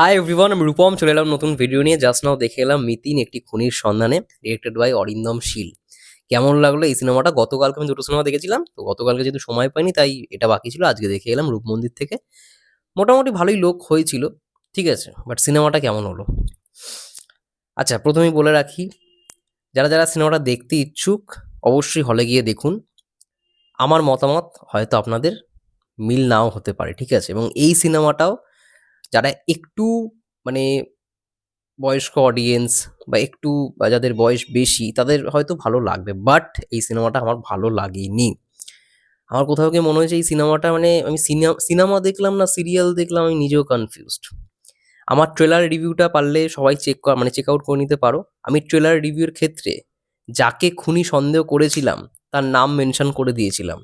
Hi everyone আমি রূপম চলে এলাম নতুন ভিডিও নিয়ে। জাস্ট নাও দেখে এলাম মিতিন একটি খুনির সন্ধানে ডিরেক্টেড বাই অরিন্দম শীল। কেমন লাগল এই সিনেমাটা? গতকালকে আমি দুটো সিনেমা দেখেছিলাম, তো গতকালকে যেহেতু সময় পাইনি, তাই এটা বাকি ছিল। আজকে দেখে এলাম রূপমন্দির থেকে। মোটামুটি ভালোই লোক হয়েছিল, ঠিক আছে? বাট সিনেমাটা কেমন হলো? আচ্ছা প্রথমেই বলে রাখি, যারা যারা সিনেমাটা দেখতে ইচ্ছুক, অবশ্যই হলে গিয়ে দেখুন। আমার মতামত হয়তো আপনাদের মিল নাও হতে পারে, ঠিক আছে? এবং এই সিনেমাটাও যারা একটু মানে বয়স্ক অডিয়েন্স বা একটু যাদের বয়স বেশি, তাদের হয়তো ভালো লাগবে। বাট এই সিনেমাটা আমার ভালো লাগেনি। আমার কোথাও গিয়ে মনে হয়েছে এই সিনেমাটা মানে আমি সিনেমা সিনেমা দেখলাম না সিরিয়াল দেখলাম, আমি নিজেও কনফিউজড আমার ট্রেলার রিভিউটা পারলে সবাই চেক মানে চেক আউট করে নিতে পারো। আমি ট্রেলার রিভিউর ক্ষেত্রে যাকে খুনি সন্দেহ করেছিলাম, তার নাম মেনশন করে দিয়েছিলাম।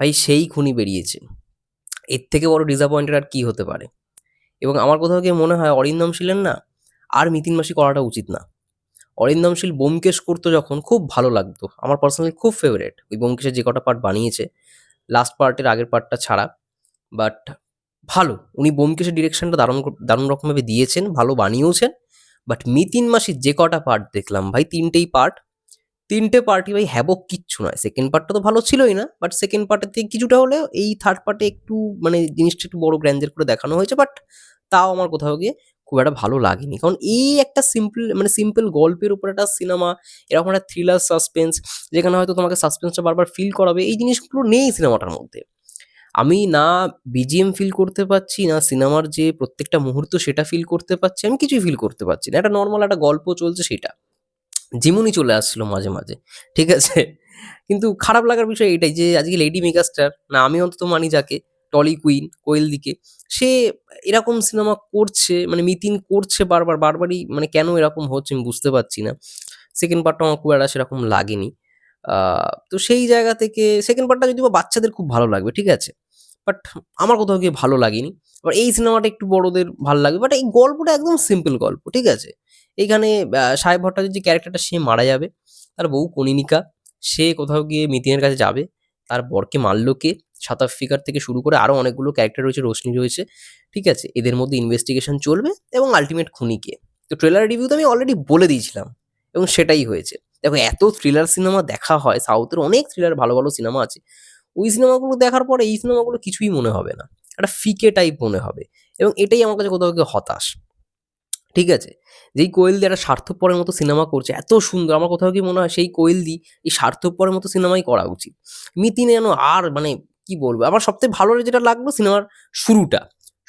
ভাই, সেই খুনি বেরিয়েছে। এর থেকে বড় ডিসঅ্যাপয়েন্টেড আর কি হতে পারে? এবং আমার কোথাও গিয়ে মনে হয় অরিন্দম শীলের না, আর মিতিন মাসি করাটা উচিত না। অরিন্দম শীল বোমকেশ করতো যখন খুব ভালো লাগতো। আমার পার্সোনালি খুব ফেভারেট ওই বোমকেশের যে কটা পার্ট বানিয়েছে লাস্ট পার্টের আগের পার্টটা ছাড়া। বাট ভালো। উনি বোমকেশের ডিরেকশনটা দারুণ দারুণ রকমভাবে দিয়েছেন, ভালো বানিয়েওছেন। বাট মিতিন মাসির যে কটা পার্ট দেখলাম, ভাই তিনটেই পার্ট তিনটে পার্টি ভাই হ্যাবক কিচ্ছু নয়। সেকেন্ড পার্টটা তো ভালো ছিলই না বাট সেকেন্ড পার্টের থেকে কিছুটা হলেও এই থার্ড পার্টে একটু মানে জিনিসটা একটু বড় গ্র্যান্ডের করে দেখানো হয়েছে। বাট তাও আমার কোথাও গিয়ে খুব একটা ভালো লাগেনি। কারণ এই একটা সিম্পল মানে সিম্পল গল্পের উপর একটা সিনেমা এরকম একটা থ্রিলার সাসপেন্স যেখানে হয়তো তোমাকে সাসপেন্সটা বারবার ফিল করাবে, এই জিনিসগুলো নেই সিনেমাটার মধ্যে। আমি না বিজিএম ফিল করতে পারছি, না সিনেমার যে প্রত্যেকটা মুহূর্ত সেটা ফিল করতে পারছি, আমি কিছুই ফিল করতে পারছি না। একটা নর্মাল একটা গল্প চলছে সেটা। যেমনই চলে আসছিল মাঝে মাঝে, ঠিক আছে? কিন্তু খারাপ লাগার বিষয় এটাই যে আজকে লেডি মেগাস্টার না আমি অন্তত মানি যাকে। টলি কুইন, কোয়েল দিকে। সে এরকম সিনেমা করছে মানে মিতিন করছে বারবার, বারবারই মানে কেন এরকম হচ্ছে আমি বুঝতে পারছি না। সেকেন্ড পার্টটা আমার খুব একটা সেরকম লাগেনি। তো সেই জায়গা থেকে সেকেন্ড পার্টটা যদি বা বাচ্চাদের খুব ভালো লাগবে, ঠিক আছে? বাট আমার কোথাও গিয়ে ভালো লাগেনি। এবার এই সিনেমাটা একটু বড়দের ভালো লাগবে বাট এই গল্পটা একদম সিম্পল গল্প, ঠিক আছে? এইখানে সাহেব ভট্টাচার্য যে ক্যারেক্টারটা সে মারা যাবে। তার বউ কনিনিকা সে কোথাও গিয়ে মিতিনের কাছে যাবে। তার বরকে মারলো কে? সাউথ আফ্রিকার থেকে শুরু করে আরও অনেকগুলো ক্যারেক্টার রয়েছে রোশনি রয়েছে, ঠিক আছে? এদের মধ্যে ইনভেস্টিগেশন চলবে এবং আলটিমেট খুনিকে। তো ট্রেলার রিভিউতে আমি অলরেডি বলে দিয়েছিলাম এবং সেটাই হয়েছে। দেখো, এত থ্রিলার সিনেমা দেখা হয় সাউথের অনেক থ্রিলার ভালো ভালো সিনেমা আছে। ওই সিনেমাগুলো দেখার পরে এই সিনেমাগুলো কিছুই মনে হবে না। একটা ফিকে টাইপ মনে হবে এবং এটাই আমার কাছে কোথাও গিয়ে হতাশ। ঠিক আছে? যেই কোয়েল দি একটা স্বার্থপরের মতো সিনেমা করছে, এত সুন্দর, আমার কোথাও কি মনে হয় সেই কোয়েল দি এই স্বার্থপরের মতো সিনেমাই করা উচিত। মিতিন যেন আর মানে কি বলব? আমার সবথেকে ভালো যেটা লাগল সিনেমার শুরুটা।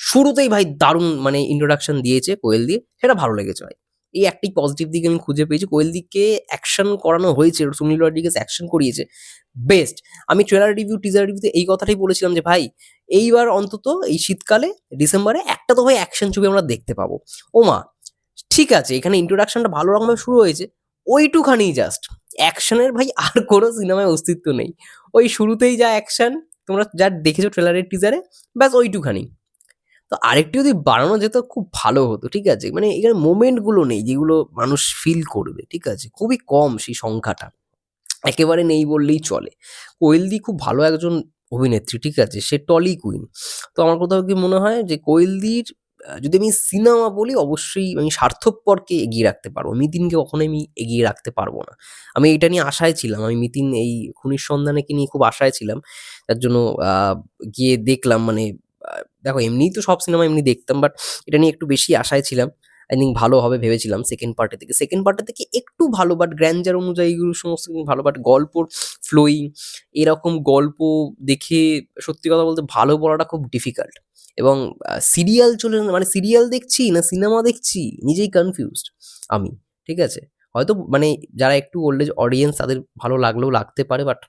শুরুতেই ভাই দারুণ মানে ইন্ট্রোডাকশন দিয়েছে কোয়েল দিয়ে সেটা ভালো লেগেছে ভাই। এই একটি পজিটিভ দিকে আমি খুঁজে পেয়েছি কোয়েল দিকে অ্যাকশন করানো হয়েছে, সুনীল রড্রিগেস অ্যাকশন করিয়েছে। বেস্ট আমি ট্রেলার রিভিউ টিজার রিভিউতে এই কথাটাই বলেছিলাম যে ভাই, এইবার অন্তত এই শীতকালে ডিসেম্বরে একটা তো ভাই অ্যাকশন ছবি আমরা দেখতে পাবো। ও মা, ঠিক আছে, এখানে ইন্ট্রোডাকশনটা ভালো রকমের শুরু হয়েছে, ওইটুখানি জাস্ট অ্যাকশনের ভাই আর কোনো সিনেমায় অস্তিত্ব নেই। ওই শুরুতেই যা অ্যাকশন তোমরা যা দেখেছ ট্রেলারের টিজারে ব্যাস ওইটুখানি। তো আরেকটি যদি বাড়ানো যেত, খুব ভালো হতো, ঠিক আছে? মানে এখানে মোমেন্টগুলো নেই যেগুলো মানুষ ফিল করবে, ঠিক আছে? খুবই কম সেই সংখ্যাটা। একেবারে নেই বললেই চলে। কোয়েলদি খুব ভালো একজন অভিনেত্রী, ঠিক আছে? সে টলি কুইন। তো আমার কোথাও কি মনে হয় যে কোয়েলদির যদি আমি সিনেমা বলি, অবশ্যই আমি স্বার্থপরকে এগিয়ে রাখতে পারব। মিতিনকে কখনোই আমি এগিয়ে রাখতে পারব না। আমি এটা নিয়ে আশায় ছিলাম। আমি মিতিন এই খুনির সন্ধানেকে নিয়ে খুব আশায় ছিলাম। তার জন্য গিয়ে দেখলাম মানে দেখো, এমনিই তো সব সিনেমা এমনি দেখতাম বাট এটা নিয়ে একটু বেশি আশায় ছিলাম। আই থিঙ্ক ভালো হবে ভেবেছিলাম সেকেন্ড পার্টের থেকে সেকেন্ড পার্টের থেকে একটু ভালো বাট গ্র্যান্ডার অনুযায়ী এগুলো সমস্ত ভালো বাট গল্পর ফ্লোয়িং এরকম গল্প দেখে সত্যি কথা বলতে ভালো বলাটা খুব ডিফিকাল্ট এবং সিরিয়াল চলে মানে সিরিয়াল দেখছি না সিনেমা দেখছি, নিজেই কনফিউজড আমি, ঠিক আছে? হয়তো মানে যারা একটু ওল্ড এজ অডিয়েন্স তাদের ভালো লাগলেও লাগতে পারে বাট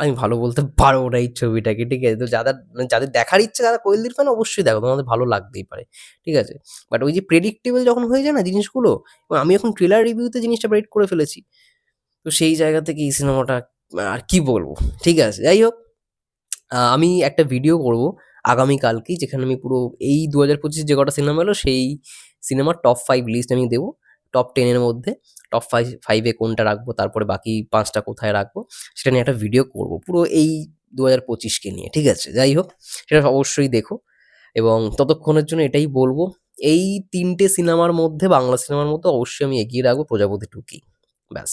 আমি ভালো বলতে পারব না এই ছবিটাকে, ঠিক আছে? তো যাদের মানে যাদের দেখার ইচ্ছে, তারা কোয়েলদির ফ্যান অবশ্যই দেখো, তোমাদের ভালো লাগতেই পারে, ঠিক আছে? বাট ওই যে প্রেডিক্টেবল যখন হয়ে যায় না জিনিসগুলো আমি এখন ট্রেলার রিভিউতে জিনিসটা প্রেডিক্ট করে ফেলেছি, তো সেই জায়গা থেকে এই সিনেমাটা আর কি বলব, ঠিক আছে? যাই হোক আমি একটা ভিডিও করব আগামীকালকেই, যেখানে আমি পুরো এই দু হাজার পঁচিশে যে কটা সিনেমা এলো, সেই সিনেমার টপ ফাইভ লিস্ট আমি দেবো। টপ টেনের মধ্যে টপ ফাইভ ফাইভে কোনটা রাখব, তারপরে বাকি পাঁচটা কোথায় রাখব, সেটা নিয়ে একটা ভিডিও করব। পুরো এই দু হাজার পঁচিশকে নিয়ে, ঠিক আছে? যাই হোক, সেটা অবশ্যই দেখো। এবং ততক্ষণের জন্য এটাই বলব, এই তিনটে সিনেমার মধ্যে, বাংলা সিনেমার মধ্যে অবশ্যই আমি এগিয়ে রাখব, প্রজাপতি টুকি ব্যাস।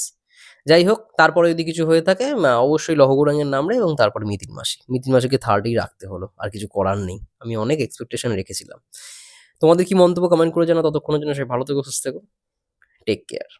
যাই হোক, তারপরে যদি কিছু হয়ে থাকে অবশ্যই লহগুরাঙের নামরে এবং তারপরে মিতিন মাসি। মিতিন মাসিকে থার্ডেই রাখতে হলো, আর কিছু করার নেই। আমি অনেক এক্সপেকটেশন রেখেছিলাম। তোমাদের কি মন্তব্য কমেন্ট করে জানা ততক্ষণের জন্য সে ভালো থেকো, সুস্থ থেকো। Take care